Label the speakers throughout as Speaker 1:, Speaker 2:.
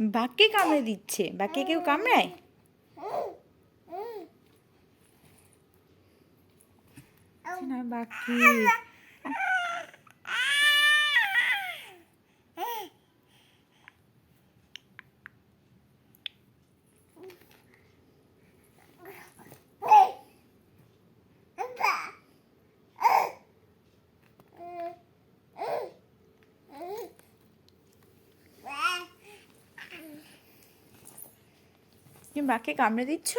Speaker 1: বাঘকে কামড়ে দিচ্ছে। বাঘকে কেউ কামড়ায়? না বাঘকে তুমি বাঘকে কামড়ে দিচ্ছ?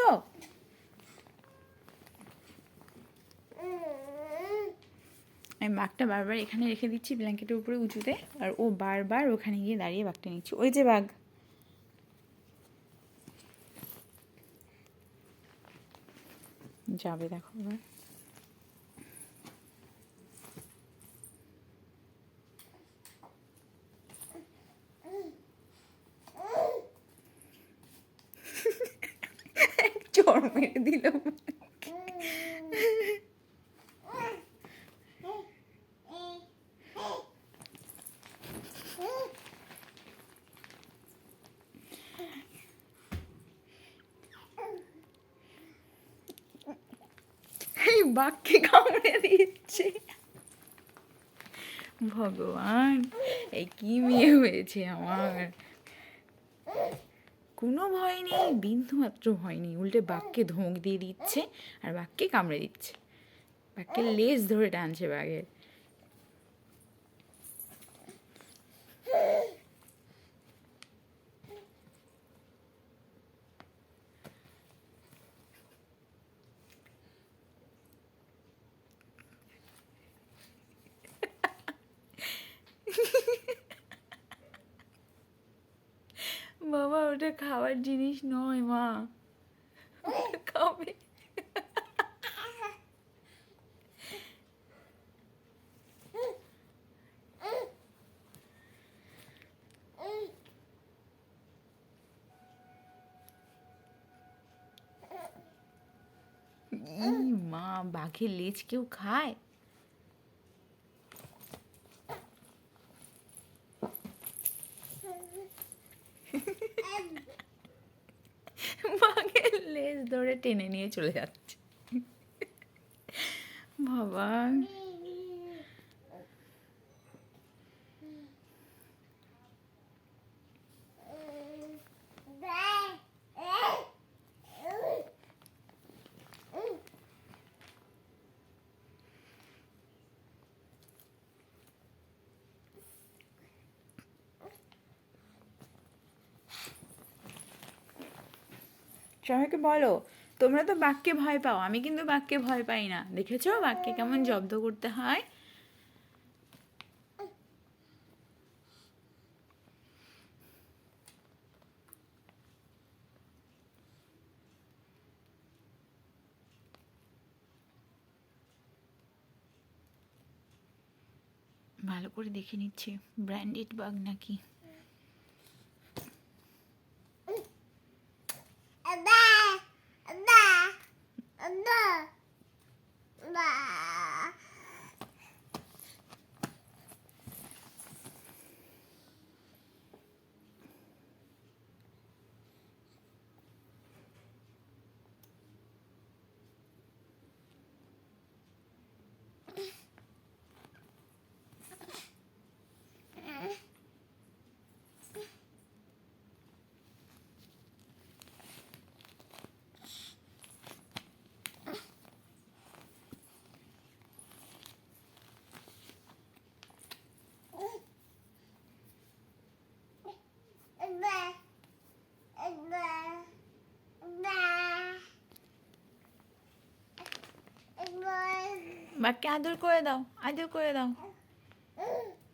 Speaker 1: আমি বাঘটা বারবার এখানে রেখে দিচ্ছি ব্ল্যাঙ্কেটের উপরে উঁচুতে, আর ও বারবার ওখানে গিয়ে দাঁড়িয়ে বাঘটা নিচ্ছে। ওই যে বাঘ। যাবে দেখো এবার। চড় মেরে দিল বাঘকে কামড়ে দিচ্ছে ভগবান এই কি মেয়ে হয়েছে আমার কোনো ভয় নেই, বিন্দু মাত্র ভয় নেই। উল্টে বাঘকে ধোঁক দিয়ে দিচ্ছে আর বাঘকে কামড়ে দিচ্ছে। বাঘকে লেজ ধরে টানছে বাঘের বাবা ওটা খাওয়ার জিনিস নয় মা। ই মা বাঘের লেজ কেউ খায়? বাঘের লেজ ধরে টেনে নিয়ে চলে যাচ্ছে। বাবা সবাইকে বলো, তোমরা তো বাঘকে ভয় পাও, আমি কিন্তু বাঘকে ভয় পাই না। দেখেছ? বাঘকে কেমন জব্দ করতে হয়? ভালো করে দেখে নিচ্ছি। ব্র্যান্ডেড বাঘ নাকি? বাঘকে আদর করে দাও, আদর করে দাও।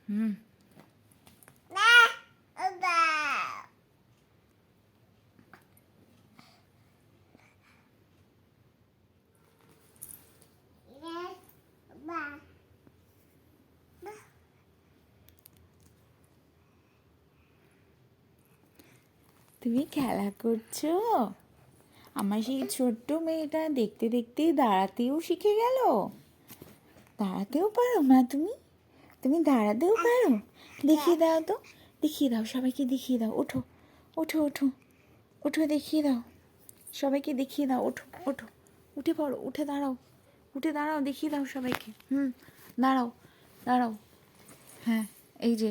Speaker 1: হুম। তুমি খেলা করছ? আমার সেই ছোট্ট মেয়েটা দেখতে দেখতে দাঁড়াতেও শিখে গেল। দাঁড়াতেও পারো মা তুমি? তুমি দাঁড়াতেও পারো? দেখিয়ে দাও তো দেখিয়ে দাও সবাইকে দেখিয়ে দাও ওঠো ওঠো ওঠো ওঠো দেখিয়ে দাও সবাইকে দেখিয়ে দাও ওঠো ওঠো উঠে পড়ো উঠে দাঁড়াও উঠে দাঁড়াও দেখিয়ে দাও সবাইকে হুম দাঁড়াও দাঁড়াও হ্যাঁ এই যে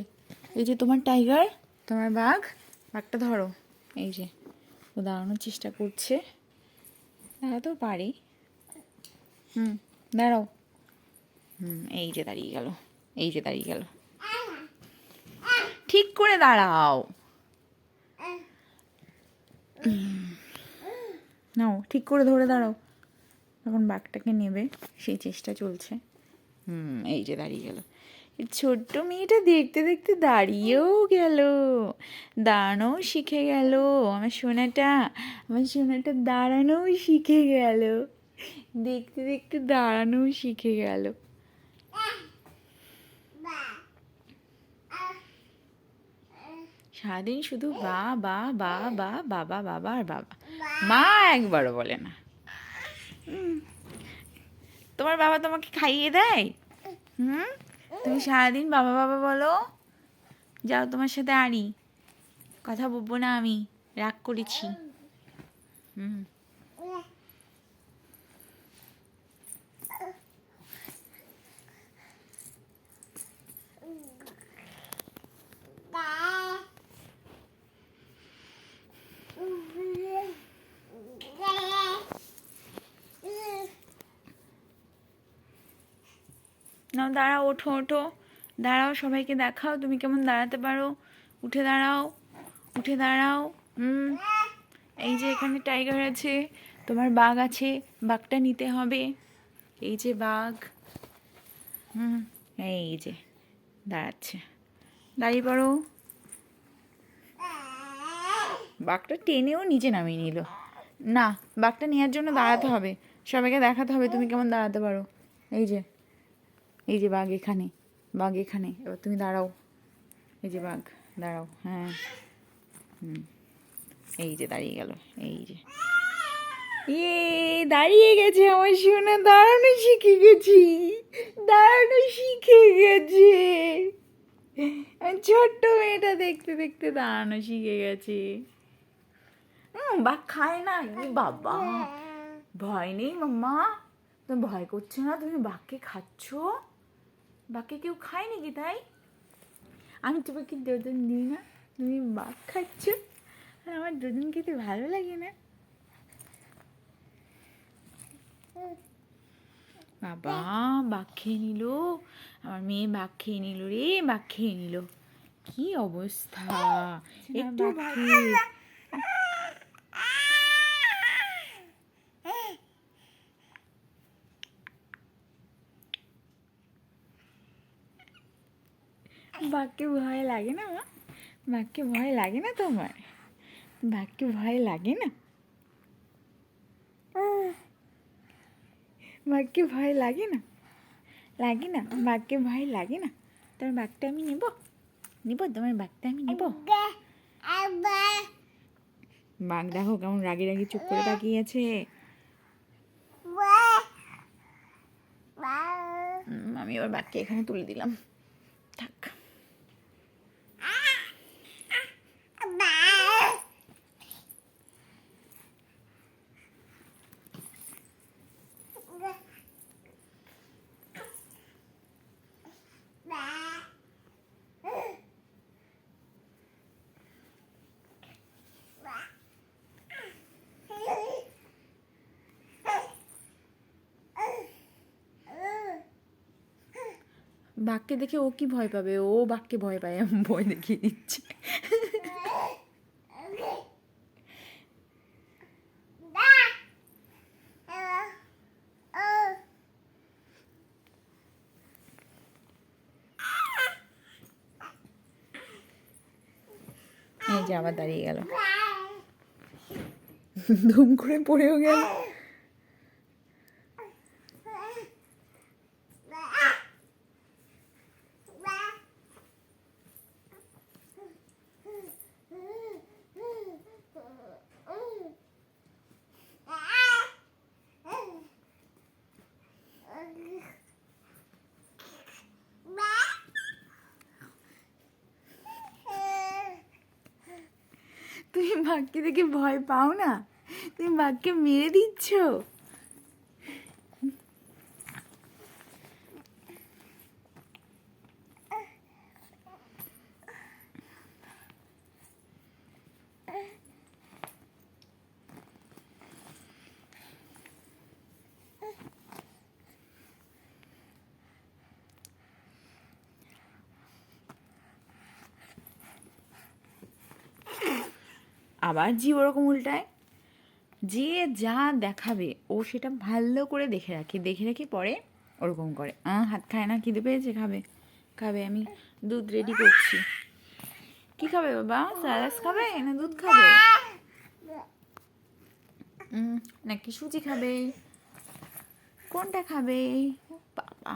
Speaker 1: এই যে তোমার টাইগার তোমার বাঘ বাঘটা ধরো এই যে ও দাঁড়ানোর চেষ্টা করছে দাঁড়াতেও পারি হুম দাঁড়াও হুম, এই যে দাঁড়িয়ে গেল, এই যে দাঁড়িয়ে গেল। ঠিক করে দাঁড়াও। নাও, ঠিক করে ধরে দাঁড়াও। এখন বাঘটাকে নেবে, সেই চেষ্টা চলছে। হুম, এই যে দাঁড়িয়ে গেল। ছোট্ট মেয়েটা দেখতে দেখতে দাঁড়িয়েও গেল। দাঁড়ানোও শিখে গেল। আমার সোনাটা আমার সোনাটা দাঁড়ানোও শিখে গেল। দেখতে দেখতে দাঁড়ানোও শিখে গেল। সারাদিন শুধু বা বা বা বা বাবা বাবা আর বাবা। মা একবারও বলে না। তোমার বাবা তোমাকে খাইয়ে দেয়? হুম? তুমি সারাদিন বাবা বাবা বলো যাও তোমার সাথে আড়ি কথা বলব না আমি রাগ করেছি। হুম। নাও দাঁড়াও, ওঠো ওঠো। দাঁড়াও, সবাইকে দেখাও, তুমি কেমন দাঁড়াতে পারো? উঠে দাঁড়াও উঠে দাঁড়াও। হুম এই যে এখানে টাইগার আছে, তোমার বাঘ আছে, বাঘটা নিতে হবে। এই যে বাঘ। হুম, এই যে, দাঁড়াচ্ছে। দাঁড়িয়ে পড়ো। বাঘটা টেনেও নিচে নামিয়ে নিল। না, বাঘটা নেওয়ার জন্য দাঁড়াতে হবে। সবাইকে দেখাতে হবে তুমি কেমন দাঁড়াতে পারো। এই যে এই যে বাঘ এখানে বাঘ এখানে। এবার তুমি দাঁড়াও। এই যে বাঘ, দাঁড়াও। হ্যাঁ। হুম। এই যে দাঁড়িয়ে গেল, এই যে। ইয়ে দাঁড়িয়ে গেছে আমার সোনা, দাঁড়ানো শিখে গেছি। দাঁড়ানো শিখে গেছে। ছোট্ট মেয়েটা দেখতে দেখতে দাঁড়ানো শিখে গেছে। বাঘ খায় না। বাবা। ভয় নেই মাম্মা। তুমি ভয় করছ না? তুমি বাঘকে খাচ্ছ? বাঘকে কেউ খায় নাকি তাই? আমি তোমাকে দুদিন দিই না তুমি বাঘ খাচ্ছ। আর আমার দুদিন খেতে ভালো লাগে না। বাবা বাঘ খেয়ে নিল। আমার মেয়ে বাঘ খেয়ে নিল রে বাঘ খেয়ে নিল। কি অবস্থা? একটু ভালো বাঘকে ভয় লাগে না, মা? বাঘকে ভয় লাগে না তোমার? বাঘকে ভয় লাগে না? বাঘকে ভয় লাগে না? লাগে না? বাঘকে ভয় লাগে না? তোমার বাঘটা আমি নেব? নেব? তোমার বাঘটা আমি নেব? বাঘ দেখো কেমন রাগে রাগে চুপ করে তাকিয়ে আছে। আমি ওর বাঘকে এখানে তুলে দিলাম। থাক। বাঘকে দেখে ও কি ভয় পাবে? ও বাঘকে ভয় পায়, আমি ভয় দেখিয়ে দিচ্ছে। এই যে আবার দাঁড়িয়ে গেল। ধুম করে পড়েও গেল। তুমি বাঘকে দেখে ভয় পাও না? তুমি বাঘকে মেরে দিচ্ছ? আবার জি ওরকম উল্টায়। যে যা দেখাবে, ও সেটা ভালো করে দেখে রাখে। দেখে রেখে পরে ওরকম করে। হাত খায় না, খিদে পেয়েছে, খাবে। খাবে, আমি দুধ রেডি করছি। কি খাবে বাবা? স্যালাস খাবে না দুধ খাবে? নাকি সুজি খাবে? কোনটা খাবে? বাবা।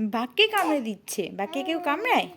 Speaker 1: বাঘকে কামড়ে দিচ্ছে। বাঘকে কেউ কামড়ায়?